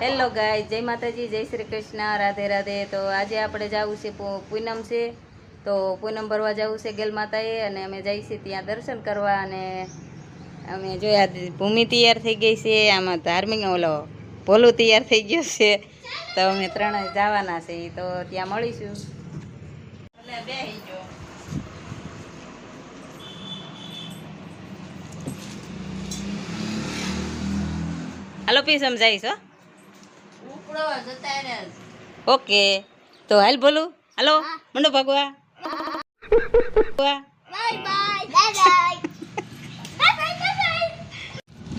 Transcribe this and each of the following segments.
Hello ગાય જય માતાજી, જય શ્રી કૃષ્ણ. રાધે રાધે. તો આજે આપણે જવું છે પૂનમ છે. તો પૂનમ ભરવા જવું છે ગેલ માતાએ અને અમે જઈ છીએ ત્યાં દર્શન કરવા અને અમે જોયા, ભૂમિ તૈયાર થઈ ગઈ છે. આમાં ધાર્મિક ઓલો ભોલું તૈયાર થઈ ગયું છે. તો અમે ત્રણે જવાના છે. તો ત્યાં મળીશું. ગયો હાલો પી સમજાઈશ હો. ઓકે તો હાલ બોલું હાલો મંડો ભગવા ભગવા.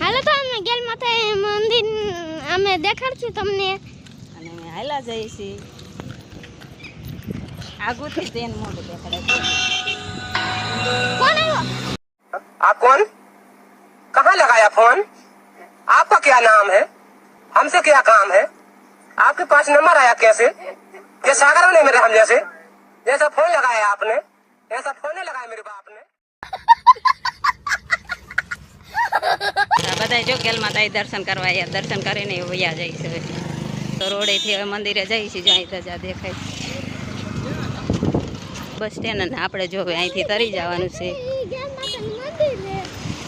હાલો તો અમે ગેલ માતા મંદિર અમે દેખાડશું તમને અને અમે હાલા જઈએ છીએ આગુથી તેન મોઢું દેખાડે છે. કોણ આવ્યો आप कौन कहाँ लगाया फोन आपका क्या नाम है हमसे क्या काम है आपके पास नंबर आया कैसे ये सागर ने मेरे हम जैसे जैसा फोन लगाया आपने ऐसा फोन नहीं लगाया मेरे बाप ने આ બધા જો ગેલ માતાએ દર્શન કરવા આવ્યા દર્શન કરીને વયા જાય છે હવે. તો રોડેથી હવે મંદિરે જઈએ છીએ જો અહીં ધજા દેખાય બસ સ્ટેન્ડ અને આપણે જો હવે અહીંથી તરી જવાનું છે ગેલ માતાનું મંદિર છે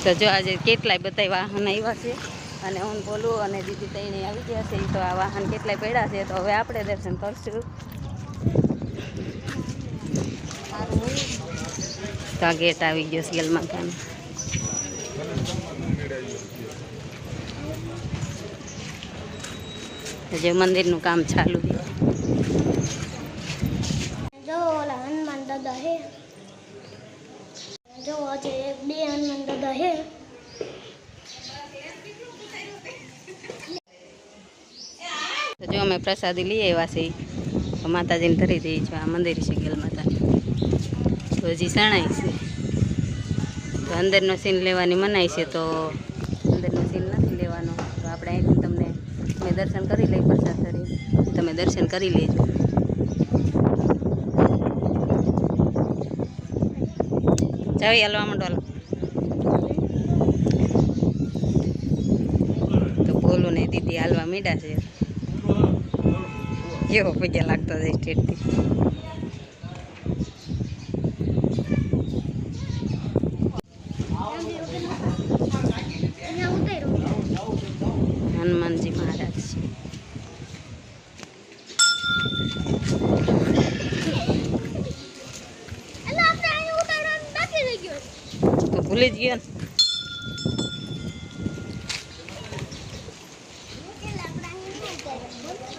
તો જો આજે કેટલાય બધા વાહન આવ્યા છે અને હું બોલું, અને દીદી તઈને આવી ગયા છે તો આ વાહન કેટલાય પડ્યા છે, તો હવે આપણે દર્શન કરશું. તો આ ગેટ આવી ગયો છે કામ જે મંદિરનું કામ ચાલુ હનુમાન દાદા હે. જો આજે બે હનુમાન દાદા હે. જો અમે પ્રસાદી લઈ આવ્યા છીએ માતાજીને ધરી દઈએ છીએ આ મંદિર છે ગેલ માતા. તો હજી શણાય છે. તો અંદરનો સીન લેવાની મનાય છે, તો અંદરનો સીન નથી લેવાનો. તો આપણે અહીંથી તમને અમે દર્શન કરી લઈએ પ્રસાદ ધરી તમે દર્શન કરી લેજો. જાવી હાલવા માંડો. તો બોલું ને દીદી હાલવા મીડા છે. કેવો પૈસા લાગતો હતો સ્ટેટથી. હનુમાનજી મહારાજ છે. ભૂલી જ ગયો ને એટલે આપણે અહીંયા ઉતાર્યો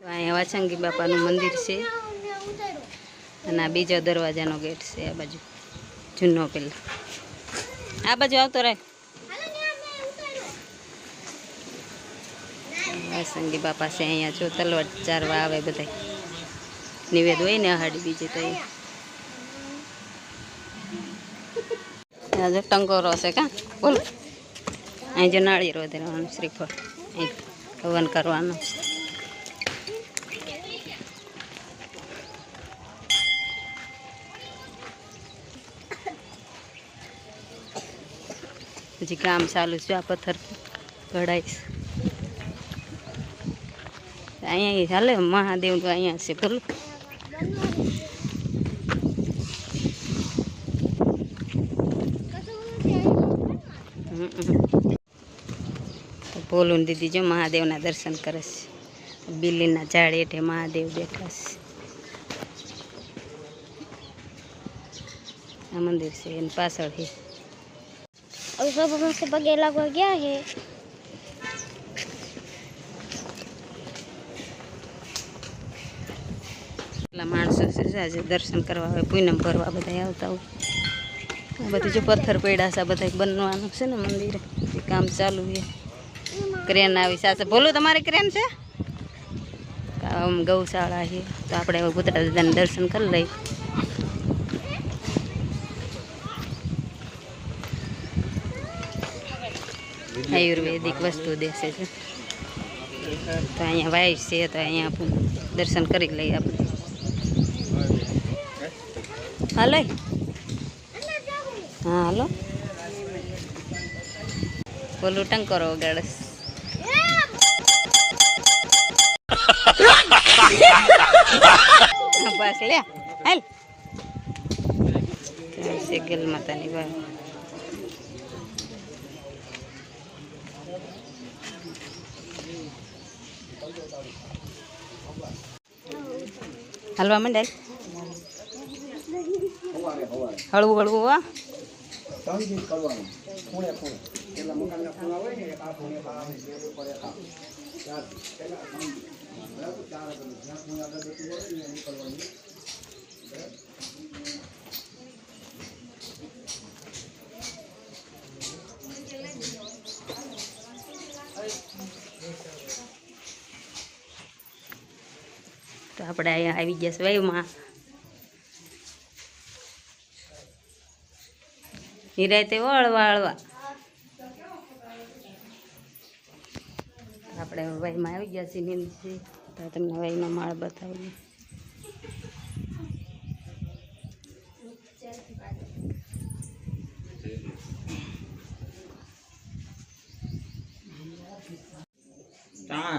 તો અહીંયા બાપાનું મંદિર છે. અને આ બીજો દરવાજાનો ગેટ છે આ બાજુ, જૂનો પેલા. આ બાજુ આવતો રહે. વાસંગી બાપા છે અહીંયા, જો તલવટ ચારવા આવે બધા નિવેદ હોય ને હાડી બીજી તો એ. આ જો ટંકોરો છે કા, બોલો. અહીં જો નાળિયેર વધારવાનું શ્રીફળ. અહીં હવન કરવાનું હજી કામ ચાલુ છે, આ પથ્થર ઘડાઈશ અહીંયા હાલે મહાદેવ અહીંયા છે ભલું. તો બોલું દીદી જો, મહાદેવના દર્શન કરે છે. બિલ્લીના ઝાડ હેઠે મહાદેવ બેઠા છે. આ મંદિર છે, એની પાછળ છે. હવે સબ પાસે પગે લાગવા ગયા છે એટલા માણસો છે આજે દર્શન કરવા આવે પૂનમ ભરવા બધા આવતા હોય બધું જો પથ્થર પડ્યા છે બધા બનવાનું છે ને મંદિરે કામ ચાલુ છે ક્રેન આવી સાથે બોલું તમારે ક્રેન છે ગૌશાળા છે તો આપણે ભૂતરા દાદાને દર્શન કરી લઈએ આયુર્વેદિક વસ્તુ દેશે છે. તો અહીંયા વાઈસ છે તો અહીંયા આપણું દર્શન કરી લઈએ આપણે. હાલો. હા, હાલો. બોલું ટંકરો વગાડસ બસ લે હાલ. છે માતાની વાત હલવા માંડે? હળવું હળવું હો. તો આપણે અહીંયા આવી ગયા છે વાયુમાં. નિરાયતે વળવા. હળવા આપણે વહીમાં આવી ગયા છીએ નીંદથી તો તમને વહીનો માળ બતાવી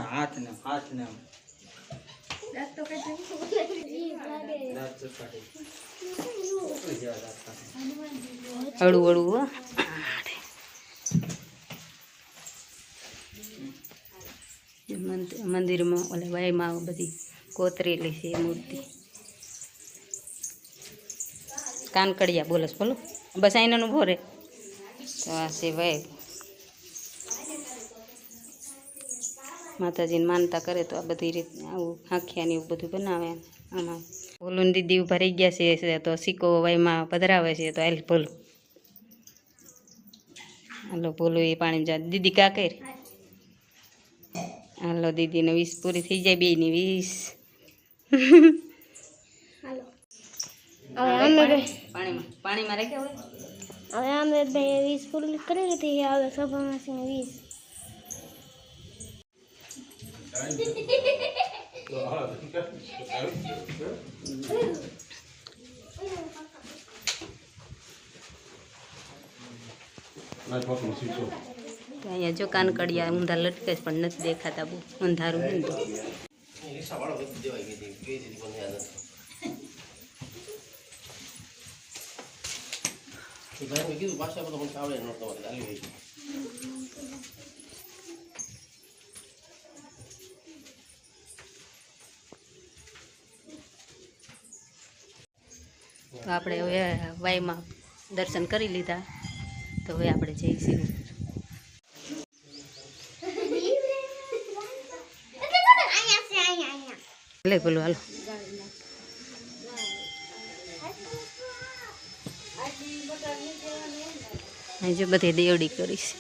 હાથ ને હાથ ને દાંત તો કાઢી. હળવું હળવું મંદિરમાં ઓલે વાયમાં બધી કોતરેલી છે મૂર્તિ. કાનકડિયા બોલસ બોલો. બસ આઈનાનું ભોરે. તો આ છે વાઈ માતાજીને માનતા કરે તો આ બધી રીત આવું આખિયા ને એવું બધું બનાવે આમાં. બોલું દીદી ઊભા રહી ગયા છે તો સિક્કો વયમાં પધરાવે છે તો આલ બોલું. હાલો બોલું એ પાણી જા દીદી કા કર? હાલો દીદીને વીસ પૂરી થઈ જાય બેની વીસ. પાણીમાં પાણીમાં રાખ્યા હોય? હવે અમે બે વીસ પૂરી કરી લીધી હવે સભામાં વીસ. અહીંયા જો કાનકડિયા ઊંધા લટકે છે પણ નથી દેખાતા બહુ. અંધારું છે ને તો. તો આપણે હવે વાયમાં દર્શન કરી લીધા. તો હવે આપણે જઈશું. લે બોલું હાલો. જો બધી દેવડી કરીશ.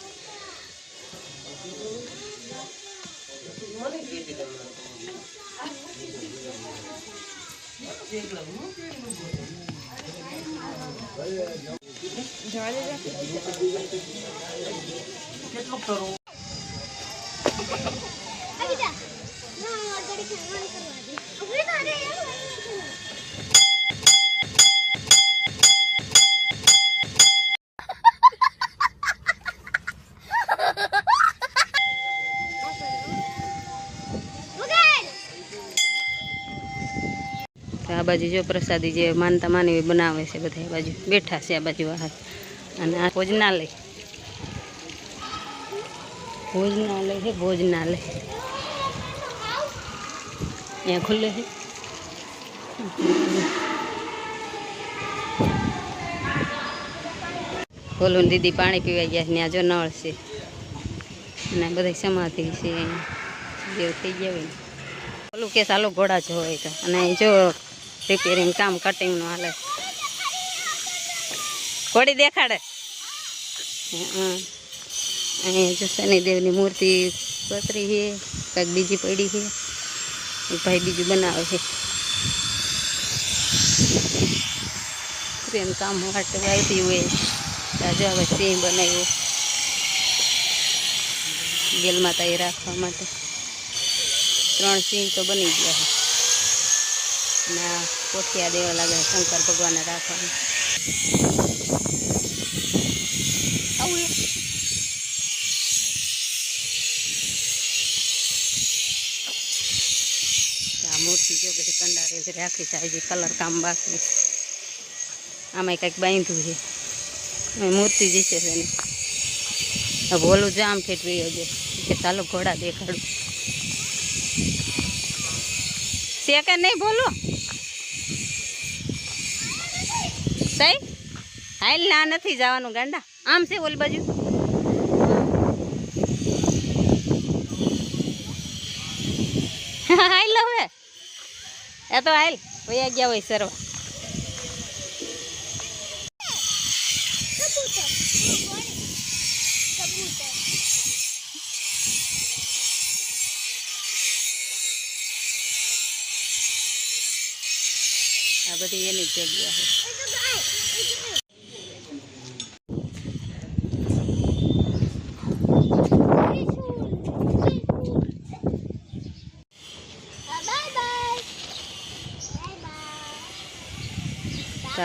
તો આ બાજુ જો પ્રસાદી જે માનતા માનવી બનાવે છે બધા બાજુ. બેઠા છે આ બાજુ આ અને આ ભોજનાલય. ભોજનાલય છે ભોજનાલય અહીંયા ખુલ્લે છે બોલો દીદી પાણી પીવા ગયા ત્યાં જો નળ છે. અને બધા સમાધિ છે જેવું થઈ ગયા હોય. ઓલું કે ચાલો ઘોડા જ હોય તો. અને જો રિપેરિંગ કામ કટિંગનું હાલે. ઘોડી દેખાડે. હં. અહીં જો શનિદેવની મૂર્તિ પતરી છે, કંઈક બીજી પડી છે ભાઈ બીજું બનાવે છે. પ્રેમ કામ માટે આવતી હોય તાજો હવે સિંહ બનાવ્યો. ગેલ માતા એ રાખવા માટે. ત્રણ સિંહ તો બની ગયા છે. આ કોઠિયા દેવા લાગે શંકર ભગવાનને રાખવાનું. આવું રાખી જો બધી કંડારેલી રાખી છે. હજી કલર કામ બાકી આમાં કંઈક બાંધ્યું છે. મૂર્તિ જશે છે હવે ભોલું જામ ફેટવી હજે કે ચાલો ઘોડા દેખાડું. છે કે નહીં બોલો સાહેબ હાલ ના નથી જવાનું ગાંડા. આમ છે ઓલી બાજુ? હાલ હવે. એ તો હાલ વયા ગયા હોય સરવા. આ બધી એની જગ્યા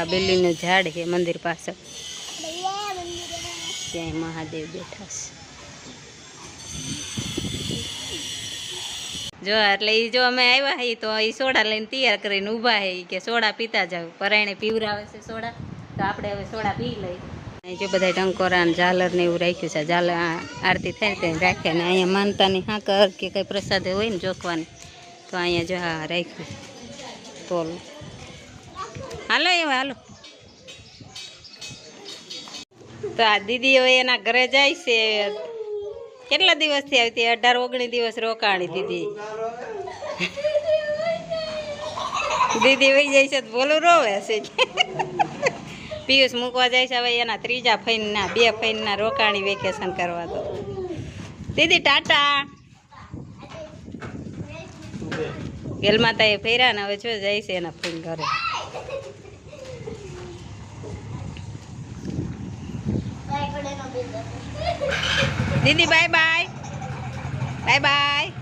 આ બેલીનું ઝાડ છે મંદિર પાછળ. ત્યાં મહાદેવ બેઠા છે. જો એટલે એ જો અમે આવ્યા હી, તો એ સોડા લઈને તૈયાર કરીને ઊભા હે, ઈ કે સોડા પીતા જાવ પરાયણે પીવરાવે છે સોડા, તો આપણે હવે સોડા પી લઈ અહીં જો બધા ટંકોરા ને ઝાલર ને એવું રાખ્યું છે. ઝાલર આ આરતી થાય તે રાખ્યા ને અહીંયા માનતાની હાકર કે કંઈ પ્રસાદ હોય ને જોખવાની તો અહીંયા જો હા રાખ્યું તોલ. હાલો એવા હાલો. તો આ દીદી હવે એના ઘરે જાય છે. કેટલા દિવસથી આવતી? અઢાર, ઓગણીસ દિવસ રોકાણી દીદી દીદી વહી જાય છે બોલું, રોવે છે. પિયુષ મૂકવા જાય છે હવે એના ત્રીજા ફઈનના બે ફઈનના રોકાણી વેકેશન કરવા તો. દીદી, ટાટા. ગેલમાતા એ ફેર્યા ને હવે જો જાય છે એના ફઈન ઘરે. đi đi bye bye. Bye bye.